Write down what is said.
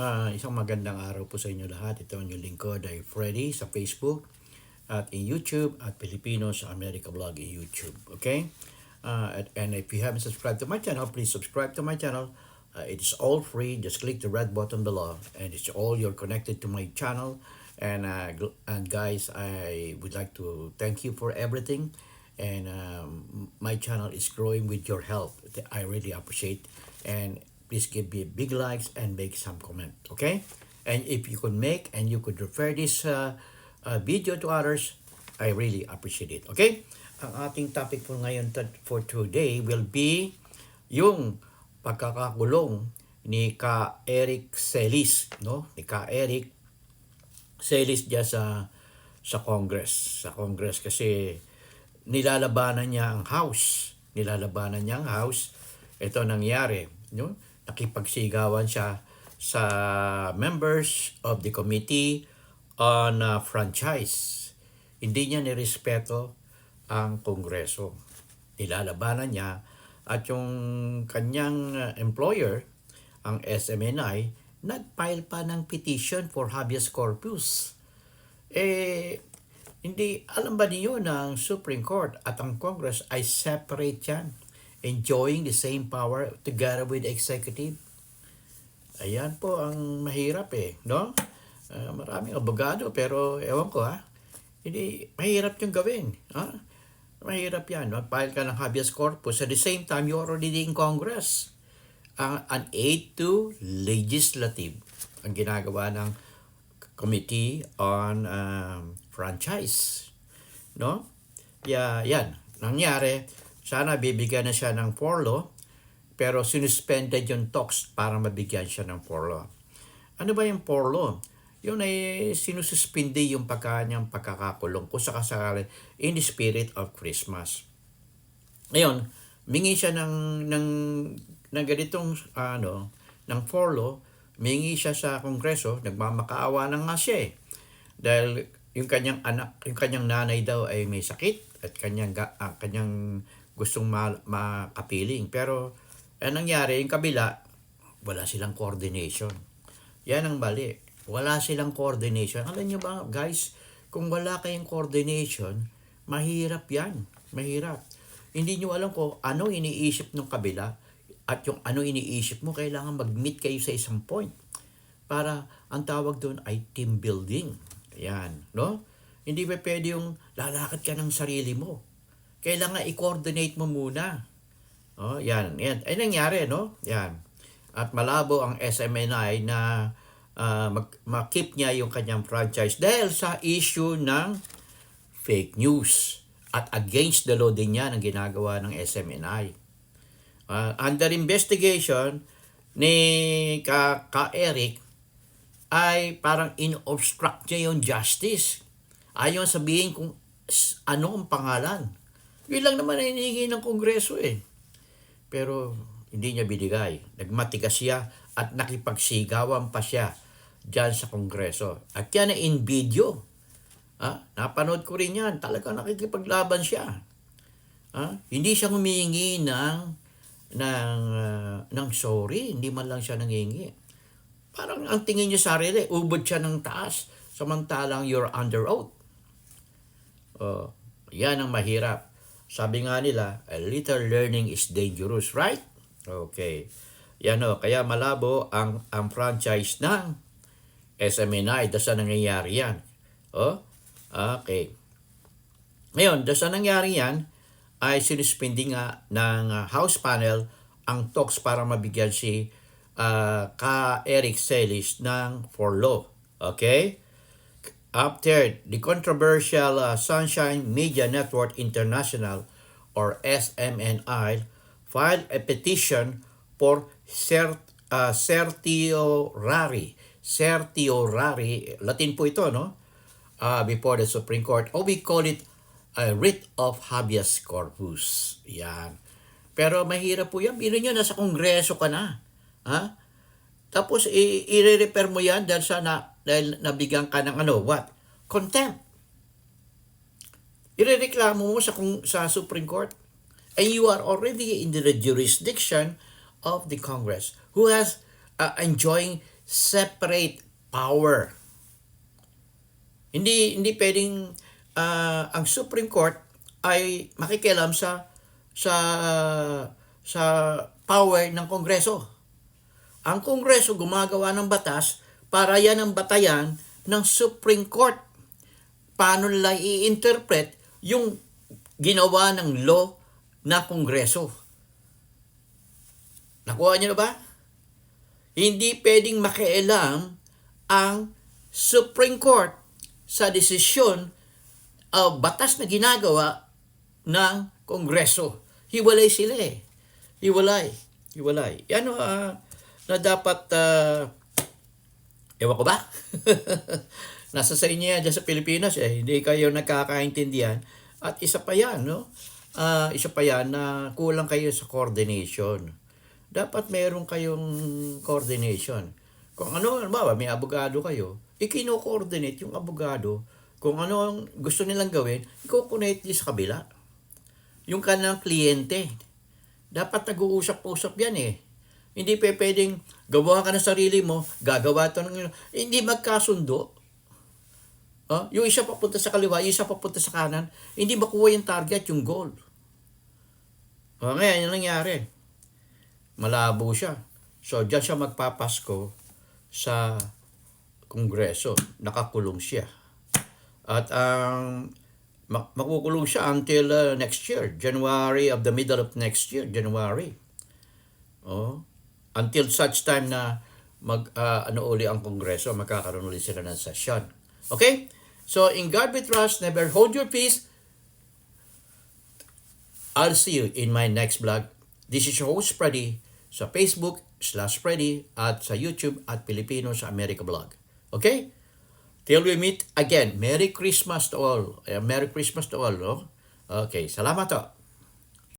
Ah, isang magandang araw po sa inyo lahat. Ito ang inyong lingkod ay Freddy sa Facebook at in YouTube at Filipino sa America Vlog in YouTube. Okay? Uh, and if you haven't subscribed to my channel, please subscribe to my channel. Uh, it is all free. Just click the red button below and it's all you're connected to my channel. And uh, and guys, I would like to thank you for everything. And um, my channel is growing with your help. I really appreciate. And please give me big likes and make some comment. Okay? And if you could make and you could refer this uh, uh, video to others, I really appreciate it. Okay? Ang ating topic for ngayon for today will be yung pagkakakulong ni Ka Eric Celis, no? Ni Ka Eric Celis diya sa sa Congress, sa Congress kasi nilalabanan niya ang House. Nilalabanan niya ang House. Ito nangyari, no? Nakipagsigawan siya sa members of the Committee on uh, Franchise. Hindi niya nirespeto ang Kongreso. Nilalabanan niya at yung kanyang uh, employer, ang SMNI, nag-file pa ng petition for habeas corpus. Eh, hindi, alam ba niyo na ang Supreme Court at ang Congress ay separate yan, enjoying the same power together with executive? Ayan po ang mahirap eh, no? Uh, maraming abogado pero ewan ko ha, hindi, mahirap yung gawin. Ha? Mahirap yan. Mag-file ka ng habeas corpus. At the same time, you're already in Congress. Ang an aid to legislative ang ginagawa ng Committee on um, Franchise. No? Yeah, yan. Nangyari, sana bibigyan na siya ng forlo, pero sinuspended yung talks para mabigyan siya ng forlo. Ano ba yung forlo? Yun ay sinususpindi yung pagkanyang pagkakakulong kung sakasakali in the spirit of Christmas. Ngayon, mingi siya ng, ng, ng ganitong ano, ng forlo, mingi siya sa kongreso, nagmamakaawa na nga siya eh. Dahil yung kanyang anak, yung kanyang nanay daw ay may sakit at kanyang ah, kanyang gustong ma- makapiling. Pero ang nangyari, yung kabila, wala silang coordination. Yan ang mali. Wala silang coordination. Alam nyo ba, guys, kung wala kayong coordination, mahirap yan. Mahirap. Hindi nyo alam kung ano iniisip ng kabila at yung ano iniisip mo, kailangan mag-meet kayo sa isang point. Para ang tawag doon ay team building. Yan, no? Hindi ba pwede yung lalakad ka ng sarili mo. Kailangan i-coordinate mo muna. Oh, yan, yan. Ay nangyari, no? Yan. At malabo ang SMNI na uh, mag- makip niya yung kanyang franchise dahil sa issue ng fake news at against the law din yan ang ginagawa ng SMNI. Uh, under investigation ni ka, ka Eric ay parang in-obstruct niya yung justice. Ayaw sabihin kung ano ang pangalan. Yun lang naman ang hinihingi ng Kongreso eh. Pero hindi niya binigay. Nagmatigas siya at nakipagsigawan pa siya dyan sa Kongreso. At yan ay in video. Ha? Napanood ko rin yan. Talaga nakikipaglaban siya. Ha? Hindi siya humihingi ng ng ah, ng sorry, hindi man lang siya nangingi. Parang ang tingin niya sa sarili, ubod siya ng taas samantalang you're under oath. Oh, yan ang mahirap. Sabi nga nila, a little learning is dangerous, right? Okay. Yan o, kaya malabo ang ang franchise ng SMNI. Sa nangyayari yan. Oh, okay. Ngayon, sa nangyari yan, ay sinuspindi nga ng uh, House panel ang talks para mabigyan si uh, ka Eric Celis ng for law. Okay? After the controversial uh, Sunshine Media Network International or SMNI filed a petition for cert, uh, certiorari. Certiorari, Latin po ito, no? Uh, before the Supreme Court. Or we call it a writ of habeas corpus. Yan. Pero mahirap po yan. Biro nyo, nasa kongreso ka na. Ha? Tapos, i- i-repair mo yan dahil sa na, dahil nabigyan ka ng ano, what? Contempt. Irereklamo mo sa, kung, sa Supreme Court. And you are already in the jurisdiction of the Congress who has uh, enjoying separate power. Hindi hindi pwedeng ah, ang Supreme Court ay makikialam sa sa sa power ng Kongreso. Ang Kongreso gumagawa ng batas para yan ang batayan ng Supreme Court. Paano nila i-interpret yung ginawa ng law na Kongreso. Nakuha niyo na ba? Hindi pwedeng makialam ang Supreme Court sa desisyon o batas na ginagawa ng Kongreso. Hiwalay sila eh. Hiwalay. Hiwalay. Yan ah, na dapat, ah, ewan ko ba? Nasa sa inyo yan sa Pilipinas eh. Hindi kayo nagkakaintindihan. At isa pa yan, no? Ah, isa pa yan na kulang kayo sa coordination. Dapat meron kayong coordination. Kung ano, ba, may abogado kayo, ikino-coordinate yung abogado kung ano ang gusto nilang gawin, i-connect niyo sa kabila. Yung kanilang kliyente. Dapat nag-uusap-usap yan eh. Hindi pa pwedeng gawa ka ng sarili mo, gagawa ito ng... Hindi magkasundo. Oh, yung isa papunta sa kaliwa, yung isa papunta sa kanan, hindi makuha yung target, yung goal. O ngayon, yung nangyari. Malabo siya. So, diyan siya magpapasko sa kongreso. Nakakulong siya. At ang mak- makukulong siya until uh, next year, January of the middle of next year, January. Oh, until such time na mag uh, ano uli ang kongreso, magkakaroon uli sila ng session. Okay? So in God we trust, never hold your peace. I'll see you in my next vlog. This is your host, Freddy, sa Facebook slash Freddy at sa YouTube at Pilipino sa America Vlog. Okay? Till we meet again, Merry Christmas to all. Eh, Merry Christmas to all, no? Okay, salamat to.